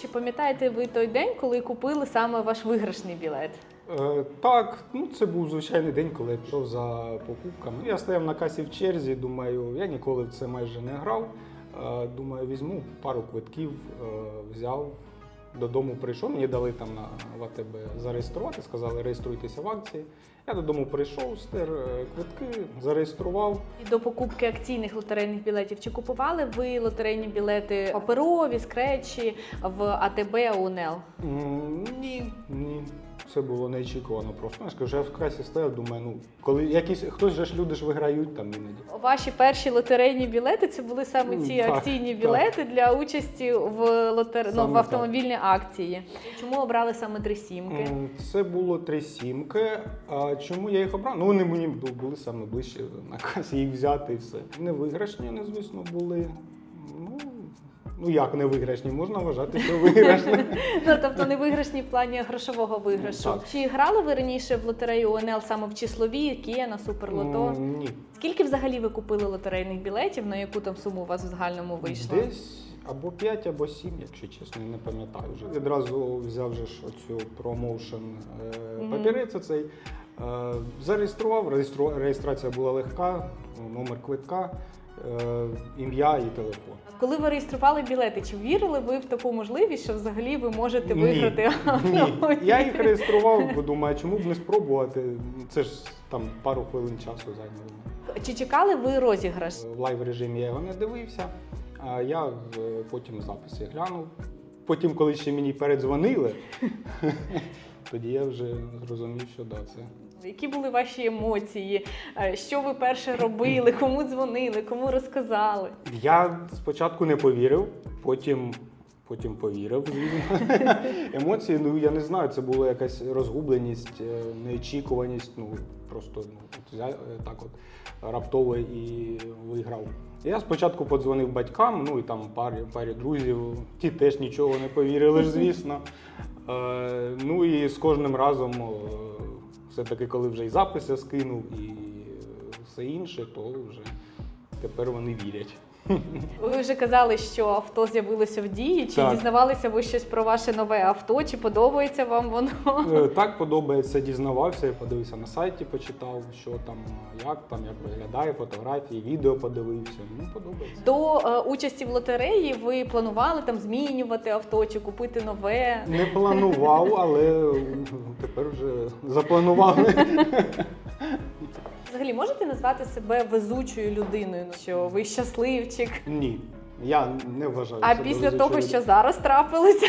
Чи пам'ятаєте ви той день, коли купили саме ваш виграшний білет? Е, так, ну це був звичайний день, коли я пішов за покупками. Я стояв на касі в черзі, думаю, я ніколи в це майже не грав. Е, думаю, візьму пару квитків, е, взяв. Додому прийшов, мені дали там на ВТБ зареєструвати, сказали, реєструйтеся в акції. Я додому прийшов, стер е, квитки, зареєстрував. І до покупки акційних лотерейних білетів чи купували ви лотерейні білети паперові, скречі в АТБ УНЕЛ? Ні, ні. Це було неочікувано просто. Я ж кажу, я в касі стояв, думаю, ну коли якісь хтось же ж люди ж виграють там іноді. Ваші перші лотерейні білети це були саме ці так, акційні так. білети для участі в лотер... ну, в так. автомобільній акції. Чому обрали саме три сімки? Це було три сімки. А чому я їх обрав? Ну вони мені були саме ближче на касі їх взяти і все. Не виграшні, вони, звісно, були. Ну, ну як не виграшні, можна вважати, що виграшні. Ну тобто не виграшні в плані грошового виграшу. Так. Чи грали ви раніше в лотерею УНЛ саме в числові, Кіна, Суперлото? Ні. Скільки взагалі ви купили лотерейних білетів? На яку там суму у вас в загальному вийшло? Десь або 5, або 7, якщо чесно, не пам'ятаю вже. Відразу взяв же ж оцю промоушен е, папірець цей. Е, зареєстрував, реєстру... реєстрація була легка, номер квитка, ім'я і телефон. Коли ви реєстрували білети, чи вірили ви в таку можливість, що взагалі ви можете виграти? Ні, автомобіль? я їх реєстрував, бо думаю, чому б не спробувати. Це ж там пару хвилин часу зайняло. Чи чекали ви розіграш? В лайв режимі я його не дивився, а я е, потім записи глянув. Потім, коли ще мені передзвонили, тоді я вже зрозумів, що да, це. Які були ваші емоції? Е, Що ви перше робили? Кому дзвонили? Кому розказали? Я спочатку не повірив, потім, потім повірив. звісно. Емоції, ну я не знаю, це була якась розгубленість, е, неочікуваність. Ну просто ну, е, так от раптово і виграв. Я спочатку подзвонив батькам, ну і там парі, парі друзів. Ті теж нічого не повірили ж, звісно. Е, ну і з кожним разом, е, все-таки, коли вже і запис я скинув, і все інше, то вже тепер вони вірять. Ви вже казали, що авто з'явилося в дії. Чи Так. дізнавалися ви щось про ваше нове авто? Чи подобається вам воно? Е, Так подобається, дізнавався, я подивився на сайті, почитав, що там, як там, як виглядає, фотографії, відео подивився. Ну, подобається. До е, участі в лотереї ви планували там змінювати авто чи купити нове? Не планував, але тепер вже запланували. Взагалі можете назвати себе везучою людиною, що ви щасливчик? Ні, я не вважаю. А себе після везучою того, що зараз трапилося?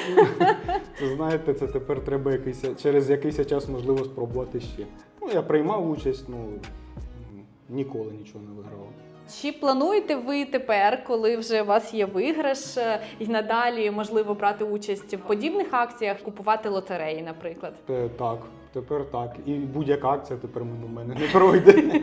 Це знаєте, це тепер треба якийсь, через якийсь час можливо спробувати ще. Ну, я приймав участь, ну ніколи нічого не вигравав. Чи плануєте ви тепер, коли вже у вас є виграш, е, і надалі можливо брати участь в подібних акціях, купувати лотереї, наприклад? Те- Так, тепер так. І будь-яка акція тепер мимо мене не пройде.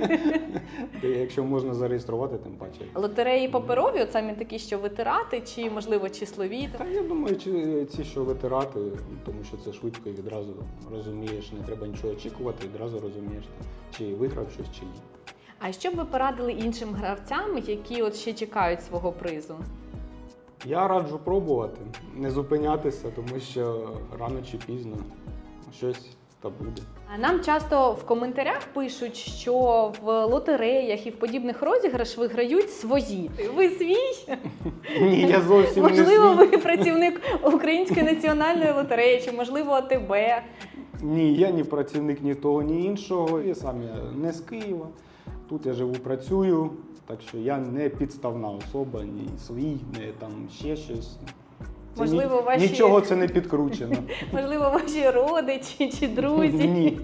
Якщо можна зареєструвати, тим паче. Лотереї паперові, от самі такі, що витирати, чи можливо числові? Та я думаю, чи ці, що витирати, тому що це швидко і відразу розумієш, не треба нічого очікувати, відразу розумієш, чи виграв щось, чи ні. А що б ви порадили іншим гравцям, які от ще чекають свого призу? Я раджу пробувати, не зупинятися, тому що рано чи пізно щось та буде. А Нам часто в коментарях пишуть, що в лотереях і в подібних розіграш виграють свої. Ви свій? Ні, я зовсім не Можливо, свій. ви працівник Української національної лотереї, чи можливо АТБ. Ні, я ні працівник ні того, ні іншого. Я сам я не з Києва. Тут я живу, працюю, так що я не підставна особа, ні свій, не там ще щось. Це Можливо, ні- ваші- Нічого це не підкручено. Можливо, ваші родичі чи друзі. Ні.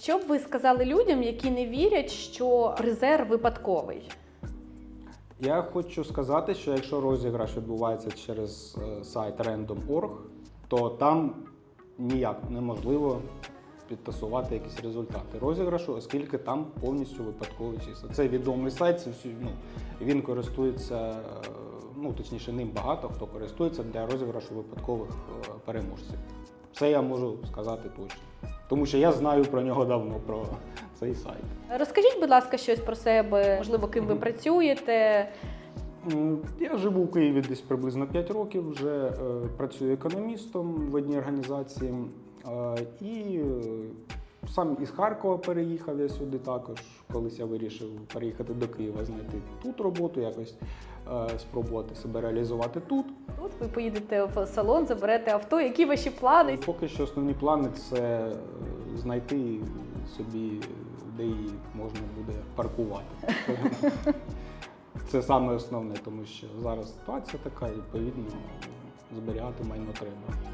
Що б ви сказали людям, які не вірять, що призер випадковий? Я хочу сказати, що якщо розіграш відбувається через е, сайт random.org, то там ніяк неможливо підтасувати якісь результати розіграшу, оскільки там повністю випадкові числа. Це відомий сайт, це всі, ну, він користується, е, ну точніше, ним багато хто користується для розіграшу випадкових е, переможців. Це я можу сказати точно. Тому що я знаю про нього давно, про цей сайт. Розкажіть, будь ласка, щось про себе, можливо, ким ви працюєте. М, Я живу в Києві десь приблизно 5 років, вже е, працюю економістом в одній організації. Е, і е, сам із Харкова переїхав я сюди також. Колись я вирішив переїхати до Києва, знайти тут роботу, якось е, спробувати себе реалізувати тут. Тут ви поїдете в салон, заберете авто. Які ваші плани? Поки що основні плани це е, знайти собі, де її можна буде паркувати. Це саме основне, тому що зараз ситуація така, і відповідно зберігати майно треба.